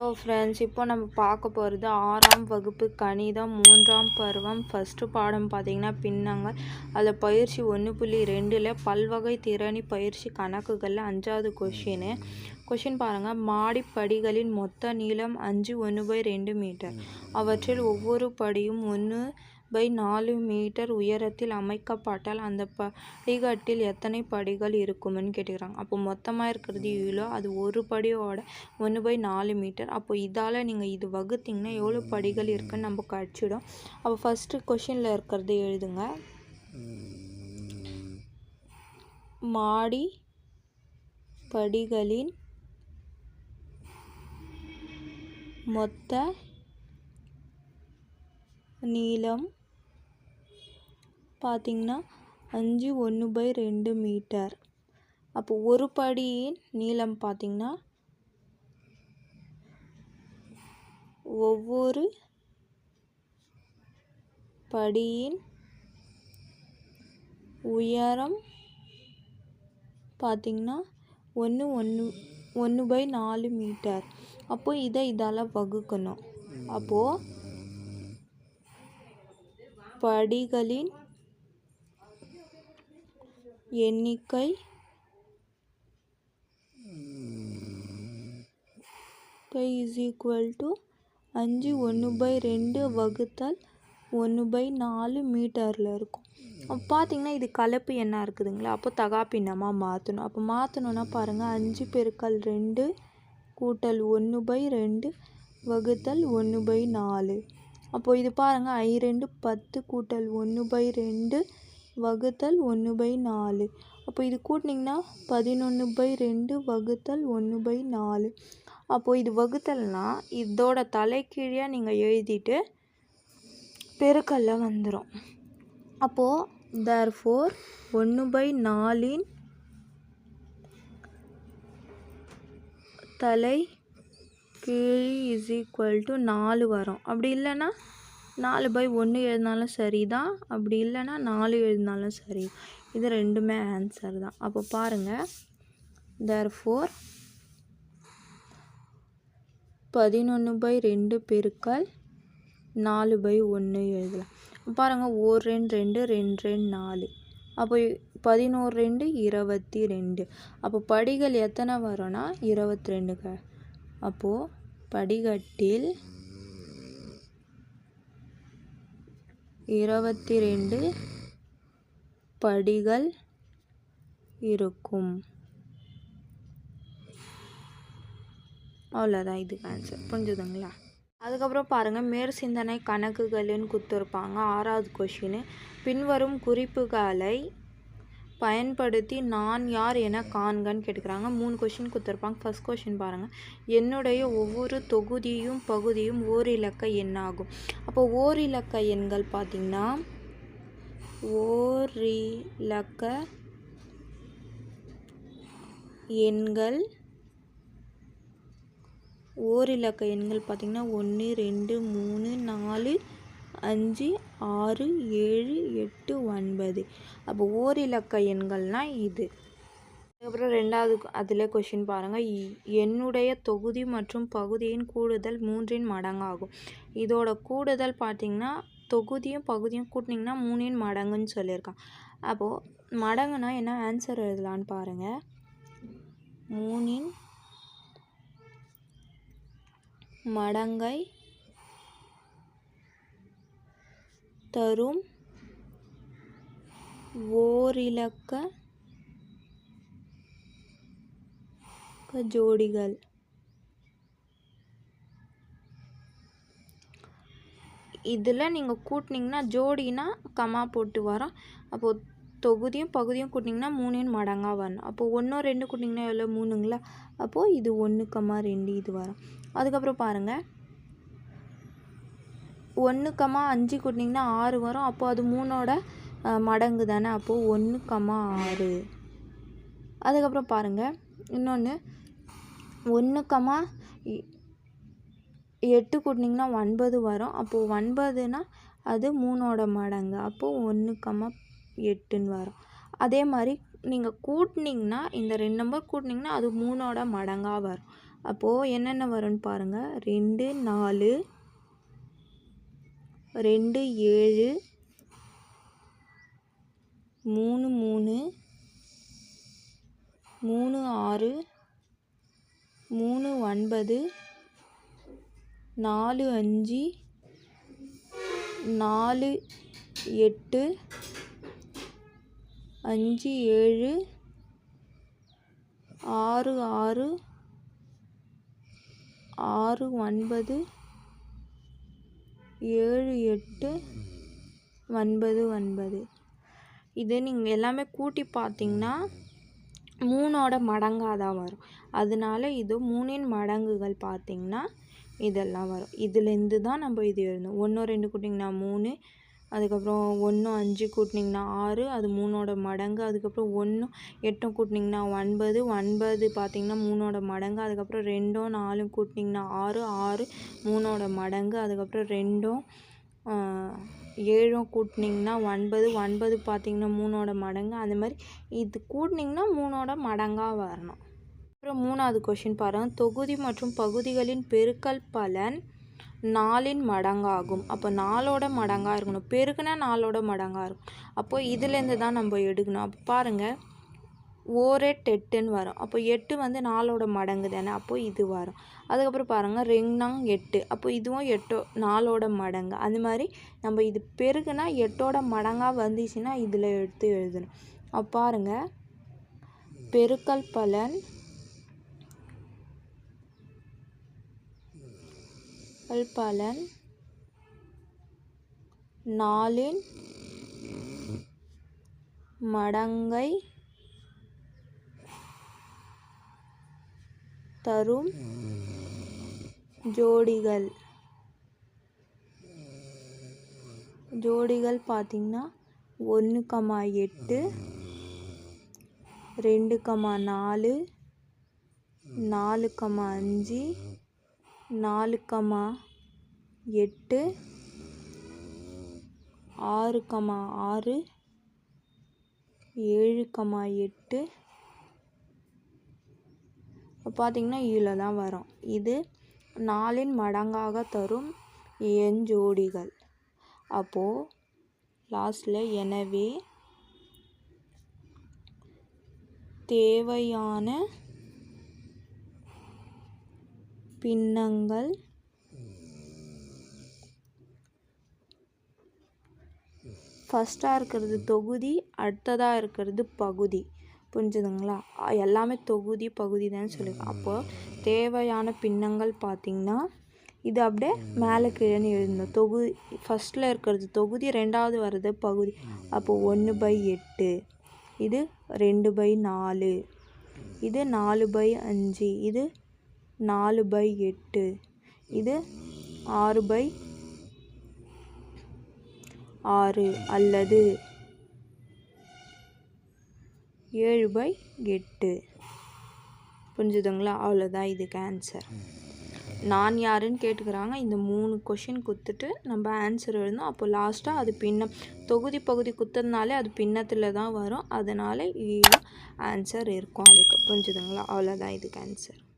Hello friends இப்போ நம்ம பார்க்க போகிறது ஆறாம் வகுப்பு கணிதம் மூன்றாம் பருவம் ஃபஸ்ட்டு பாடம் பார்த்தீங்கன்னா பின்னங்கள். அதில் பயிற்சி ஒன்று புள்ளி ரெண்டில் பல்வகை திறனி பயிற்சி கணக்குகளில் அஞ்சாவது கொஷினு கொஷின் பாருங்கள் மாடிப்படிகளின் மொத்த நீளம் அஞ்சு ஒன்று பை ரெண்டு மீட்டர். அவற்றில் ஒவ்வொரு படியும் ஒன்று பை நாலு மீட்டர் உயரத்தில் அமைக்கப்பட்டால் அந்த படிக்கட்டில் எத்தனை படிகள் இருக்கும்னு கேட்டுக்கிறாங்க. அப்போ மொத்தமாக இருக்கிறது இவ்வளோ. அது ஒரு படியோட ஒன்று பை நாலு மீட்டர். அப்போ இதால் நீங்கள் இது வகுத்தீங்கன்னா எவ்வளோ படிகள் இருக்குன்னு நம்ம கழிச்சிடும் அப்போ ஃபஸ்ட்டு கொஷினில் இருக்கிறது எழுதுங்க. மாடி படிகளின் மொத்த நீளம் பார்த்திங்கன்னா அஞ்சு ஒன்று பை ரெண்டு மீட்டர். அப்போ ஒரு படியின் நீளம் பார்த்திங்கன்னா ஒவ்வொரு படியின் உயரம் பார்த்திங்கன்னா ஒன்று ஒன்று ஒன்று பை நாலு மீட்டர். அப்போது இதை இதால் வகுக்கணும். அப்போது படிகளின் எண்ணிக்கை? இஸ் ஈக்குவல் டு அஞ்சு ஒன்று பை ரெண்டு வகுத்தல் ஒன்று பை நாலு மீட்டரில் இருக்கும். அப்போ பார்த்தீங்கன்னா இது கலப்பு என்ன இருக்குதுங்களா? அப்போ தகாப்பின்னமாக மாற்றணும் அப்போ மாற்றணுன்னா பாருங்கள் அஞ்சு பெருக்கல் ரெண்டு கூட்டல் ஒன்று பை ரெண்டு வகுத்தல் ஒன்று பை நாலு. அப்போது இது பாருங்கள் ஐ ரெண்டு பத்து கூட்டல் ஒன்று பை ரெண்டு வகுத்தல் ஒன்று பை நாலு. அப்போ இது கூட்டினிங்கன்னா பதினொன்று பை ரெண்டு வகுத்தல் ஒன்று பை நாலு. அப்போது இது வகுத்தல்னா இதோட தலைக்கீழியாக நீங்கள் எழுதிட்டு பெருக்கல்ல வந்துடும் அப்போது தேர் ஃபோர் ஒன்று பை நாலின் தலை கீழி இஸ் ஈக்குவல் டு நாலு வரும். அப்படி இல்லைன்னா நாலு பை ஒன்று எழுதினாலும் சரி தான் அப்படி இல்லைன்னா நாலு எழுதினாலும் சரி. இது ரெண்டுமே ஆன்சர் தான். அப்போ பாருங்கள் தேர் ஃபோர் பதினொன்று பை ரெண்டு பெருக்கல் நாலு பை ஒன்று எழுதலாம். பாருங்கள் ஒரு ரெண்டு ரெண்டு ரெண்டு ரெண்டு நாலு. அப்போ பதினோரு ரெண்டு இருபத்தி ரெண்டு. அப்போ படிகள் எத்தனை வரும்னா? இருபத்தி ரெண்டுங்க. அப்போது படிகட்டில் இருபத்தி ரெண்டு படிகள் இருக்கும். அவ்வளோதான் இதுக்கு ஆன்சர் புரிஞ்சுதுங்களா? அதுக்கப்புறம் பாருங்கள் மேற் சிந்தனை கணக்குகளின் கொடுத்துருப்பாங்க ஆறாவது கொஷின் பின்வரும் குறிப்புகளை பயன்படுத்தி நான் யார் என காண்கன்னு கேட்டுக்கிறாங்க. மூணு கொஷின் கொடுத்துருப்பாங்க. ஃபஸ்ட் கொஷின் பாருங்கள் என்னுடைய ஒவ்வொரு தொகுதியும் பகுதியும் ஓரிலக்க எண்ணாகும். அப்போ ஓரிலக்க எண்கள் பார்த்திங்கன்னா ஓரிலக்க எண்கள் ஓரிலக்க எண்கள் பார்த்திங்கன்னா ஒன்று ரெண்டு மூணு நாலு அஞ்சு ஆறு ஏழு எட்டு ஒன்பது. அப்போ ஓரிலக்க எண்கள்னால் இது. அதுக்கப்புறம் ரெண்டாவது அதில் கொஷின் பாருங்கள் என்னுடைய தொகுதி மற்றும் பகுதியின் கூடுதல் மூன்றின் மடங்காகும். இதோட கூடுதல் பார்த்திங்கன்னா தொகுதியும் பகுதியும் கூட்டினிங்கன்னா மூணின் மடங்குன்னு சொல்லியிருக்கான். அப்போது மடங்குனா என்ன ஆன்சர் எழுதலான்னு பாருங்கள் மூணின் மடங்கை தரும் ஓரிலக்க ஜோடிகள் இதில் நீங்கள் கூட்டினீங்கன்னா ஜோடினா கமா போட்டு வரோம். அப்போது தொகுதியும் பகுதியும் கூட்டினீங்கன்னா மூணின் மடங்காக வரணும் அப்போது ஒன்றோ ரெண்டு கூட்டிங்கன்னா எவ்வளோ மூணுங்களா? அப்போது இது ஒன்று கம்மா ரெண்டு இது வரும். அதுக்கப்புறம் பாருங்கள் ஒன்று கமா அஞ்சு கூட்டினீங்கன்னா ஆறு வரும். அப்போது அது மூணோட மடங்கு தானே. அப்போது ஒன்று கமா ஆறு. அதுக்கப்புறம் பாருங்கள் இன்னொன்று ஒன்று கமா எட்டு கூட்டினிங்கன்னா ஒன்பது வரும். அப்போது ஒன்பதுனா அது மூணோட மடங்கு. அப்போது ஒன்று கமா எட்டுன்னு வரும். அதே மாதிரி நீங்கள் கூட்டினிங்கன்னா இந்த ரெண்டு நம்பர் கூட்டினிங்கன்னா அது மூணோட மடங்காக வரும். அப்போது என்னென்ன வரும்னு பாருங்கள் ரெண்டு நாலு ரெண்டு ஏழு மூணு மூணு மூணு ஆறு மூணு ஒன்பது நாலு அஞ்சு நாலு எட்டு அஞ்சு ஏழு ஆறு ஆறு ஆறு ஒன்பது ஏழு எட்டு ஒன்பது ஒன்பது. இது நீங்கள் எல்லாமே கூட்டி பார்த்தீங்கன்னா மூணோட மடங்காக தான் வரும். அதனால இது மூணின் மடங்குகள் பார்த்தீங்கன்னா இதெல்லாம் வரும். இதுலேருந்து தான் நம்ம இது எழுதணும். ஒன்று ரெண்டு கூட்டிங்கன்னா மூணு அதுக்கப்புறம் ஒன்று அஞ்சு கூட்டினிங்கன்னா ஆறு அது மூணோட மடங்கு அதுக்கப்புறம் ஒன்று எட்டும் கூட்டினிங்கன்னா ஒன்பது ஒன்பது பார்த்திங்கன்னா மூணோட மடங்கு அதுக்கப்புறம் ரெண்டும் நாலும் கூட்டினிங்கன்னா ஆறு ஆறு மூணோட மடங்கு அதுக்கப்புறம் ரெண்டும் ஏழும் கூட்டினிங்கன்னா ஒன்பது ஒன்பது பார்த்திங்கன்னா மூணோட மடங்கு அந்த மாதிரி இது கூட்டினிங்கன்னா மூணோட மடங்காக வரணும். அப்புறம் மூணாவது கொஷின் பாருங்கள் தொகுதி மற்றும் பகுதிகளின் பெருக்கல் பலன் நாலின் மடங்காகும். அப்போ நாலோட மடங்காக இருக்கணும். பெருக்குனா நாலோட மடங்காக இருக்கும். அப்போது இதுலேருந்து தான் நம்ம எடுக்கணும். அப்போ பாருங்கள் ஓரெட்டு எட்டுன்னு வரும். அப்போ எட்டு வந்து நாலோட மடங்கு தானே? அப்போது இது வரும். அதுக்கப்புறம் பாருங்கள் ரெங்னாங் எட்டு. அப்போ இதுவும் எட்டோ நாலோட மடங்கு. அந்த மாதிரி நம்ம இது பெருகுனா எட்டோட மடங்காக வந்துச்சுன்னா இதில் எடுத்து எழுதணும். அப்போ பாருங்கள் பெருக்கல் பலன் பலன் நாலின் மடங்கை தரும் ஜோடிகள். ஜோடிகள் பார்த்திங்கன்னா ஒன்று கமா எட்டு ரெண்டு கமா நாலு நாலு கமா அஞ்சு நாலு கமா எட்டு ஆறு கமா ஆறு ஏழு கமா எட்டு. பார்த்திங்கன்னா இதில் தான் வரும். இது நாலின் மடங்காக தரும் எண்ஜோடிகள் அப்போது லாஸ்டில் எனவே தேவையான பின்னங்கள் ஃபஸ்ட்டாக இருக்கிறது தொகுதி அடுத்ததாக இருக்கிறது பகுதி. புரிஞ்சுதுங்களா? எல்லாமே தொகுதி பகுதி தான் சொல்லியிருக்கோம் அப்போது தேவையான பின்னங்கள் பார்த்திங்கன்னா இது அப்படியே மேலே கீழேன்னு எழுதணும். தொகுதி ஃபஸ்ட்டில் இருக்கிறது தொகுதி ரெண்டாவது வர்றது பகுதி. அப்போது ஒன்று பை எட்டு. இது ரெண்டு பை நாலு. இது நாலு பை அஞ்சு. இது நாலு பை எட்டு. இது ஆறு பை ஆறு அல்லது ஏழு பை எட்டு. புரிஞ்சுதுங்களா? அவ்வளோதான் இதுக்கு ஆன்சர் நான் யாருன்னு கேட்டுக்கிறாங்க. இந்த மூணு கொஷின் குத்துட்டு நம்ம ஆன்சர் எழுதணும். அப்போ லாஸ்ட்டாக அது பின்னம் தொகுதி பகுதி குத்துறதுனாலே அது பின்னத்தில் தான் வரும். அதனால் ஆன்சர் இருக்கும் அதுக்கு. புரிஞ்சுதுங்களா? அவ்வளோதான் இதுக்கு ஆன்சர்